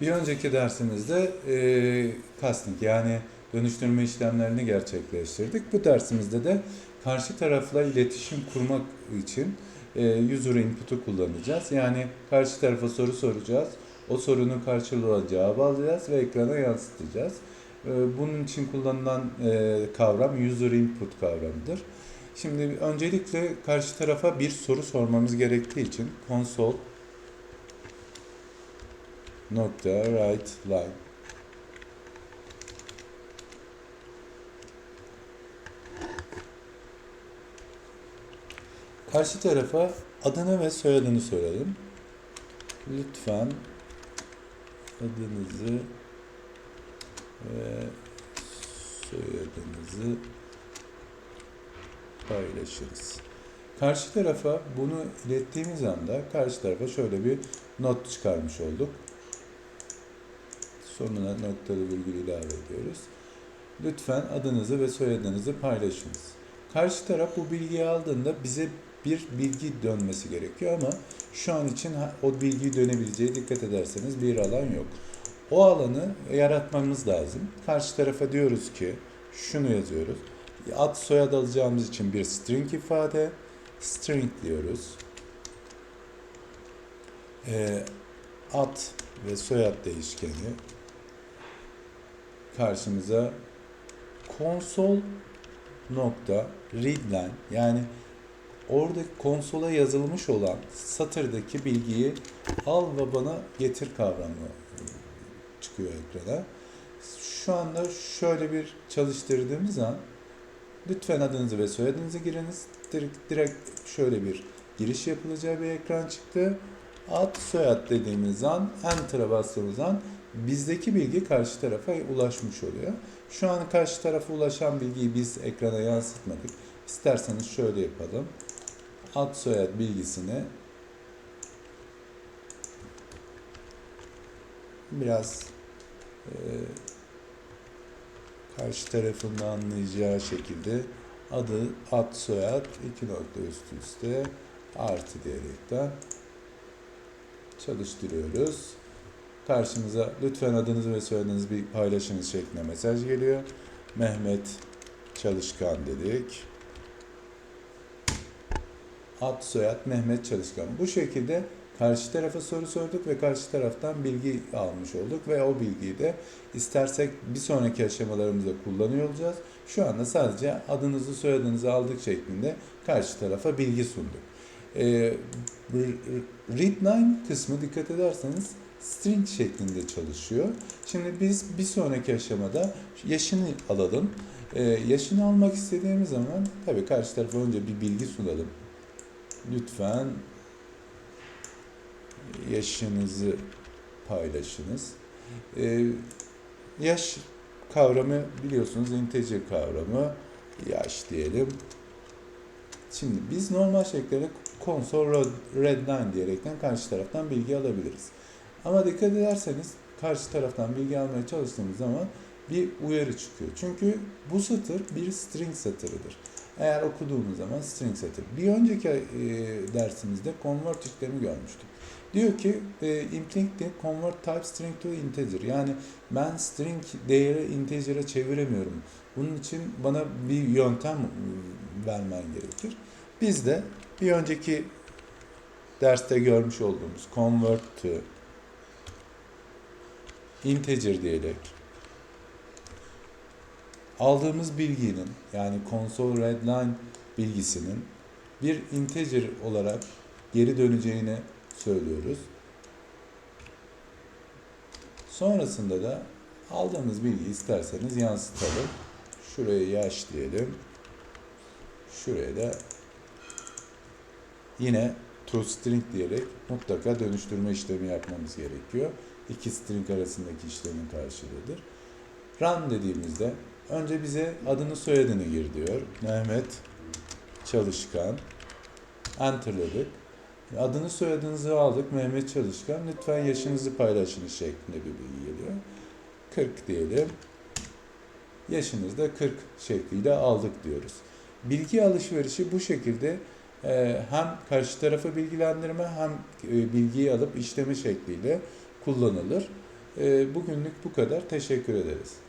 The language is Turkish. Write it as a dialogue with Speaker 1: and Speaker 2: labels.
Speaker 1: Bir önceki dersimizde e, casting yani dönüştürme işlemlerini gerçekleştirdik. Bu dersimizde de karşı tarafla iletişim kurmak için e, user input'u kullanacağız. Yani karşı tarafa soru soracağız. O sorunun karşılığı cevabı alacağız ve ekrana yansıtacağız. E, bunun için kullanılan e, kavram user input kavramıdır. Şimdi öncelikle karşı tarafa bir soru sormamız gerektiği için console nokta write line Karşı tarafa adını ve soyadını soralım. Lütfen adınızı ve soyadınızı paylaşırız. Karşı tarafa bunu ilettiğimiz anda karşı tarafa şöyle bir not çıkarmış olduk. Sonuna noktalı virgül ilave ediyoruz. Lütfen adınızı ve soyadınızı paylaşınız. Karşı taraf bu bilgiyi aldığında bize bir bilgi dönmesi gerekiyor ama şu an için o bilgiyi dönebileceği dikkat ederseniz bir alan yok. O alanı yaratmamız lazım. Karşı tarafa diyoruz ki şunu yazıyoruz. Ad soyad alacağımız için bir string ifade string diyoruz. Ee, ad ve soyad değişkeni karşımıza console nokta readline yani orada konsola yazılmış olan satırdaki bilgiyi al ve bana getir kavramı çıkıyor ekrana. Şu anda şöyle bir çalıştırdığımız an lütfen adınızı ve soyadınızı giriniz. Direkt, direkt şöyle bir giriş yapılacağı bir ekran çıktı. Ad soyad dediğimiz an enter'a bastığımız an bizdeki bilgi karşı tarafa ulaşmış oluyor. Şu an karşı tarafa ulaşan bilgiyi biz ekrana yansıtmadık. İsterseniz şöyle yapalım. Ad soyad bilgisini biraz e, karşı tarafın anlayacağı şekilde adı, ad soyad iki nokta üst üste artı diyerekten çalıştırıyoruz. Karşımıza lütfen adınızı ve soyadınızı bir paylaşınız şeklinde mesaj geliyor. Mehmet Çalışkan dedik. Ad soyad Mehmet Çalışkan. Bu şekilde karşı tarafa soru sorduk ve karşı taraftan bilgi almış olduk ve o bilgiyi de istersek bir sonraki aşamalarımızda kullanıyor olacağız. Şu anda sadece adınızı soyadınızı aldık şeklinde karşı tarafa bilgi sunduk. Ee, readline kısmı dikkat ederseniz string şeklinde çalışıyor. Şimdi biz bir sonraki aşamada yaşını alalım. Ee, yaşını almak istediğimiz zaman tabii karşı tarafa önce bir bilgi sunalım. Lütfen yaşınızı paylaşınız. Ee, yaş kavramı biliyorsunuz integer kavramı. Yaş diyelim. Şimdi biz normal şekilde console redline diyerekten karşı taraftan bilgi alabiliriz. Ama dikkat ederseniz karşı taraftan bilgi almaya çalıştığımız zaman bir uyarı çıkıyor. Çünkü bu satır bir string satırıdır. Eğer okuduğumuz zaman string satır. Bir önceki e, dersimizde convert işlemi görmüştük. Diyor ki e, implicit convert type string to integer. Yani ben string değeri integer'e çeviremiyorum. Bunun için bana bir yöntem vermen gerekir. Biz de bir önceki derste görmüş olduğumuz convert to integer diyerek aldığımız bilginin yani console redline bilgisinin bir integer olarak geri döneceğini söylüyoruz. Sonrasında da aldığımız bilgiyi isterseniz yansıtalım. Şuraya yaş diyelim. Şuraya da yine toString diyerek mutlaka dönüştürme işlemi yapmamız gerekiyor. İki string arasındaki işlemin karşılığıdır. Run dediğimizde önce bize adını soyadını gir diyor. Mehmet Çalışkan. Enter'ladık. Adını soyadınızı aldık. Mehmet Çalışkan. Lütfen yaşınızı paylaşınız şeklinde bir bilgi geliyor. 40 diyelim. Yaşınız da 40 şekliyle aldık diyoruz. Bilgi alışverişi bu şekilde e, hem karşı tarafı bilgilendirme hem e, bilgiyi alıp işleme şekliyle kullanılır. E, bugünlük bu kadar. Teşekkür ederiz.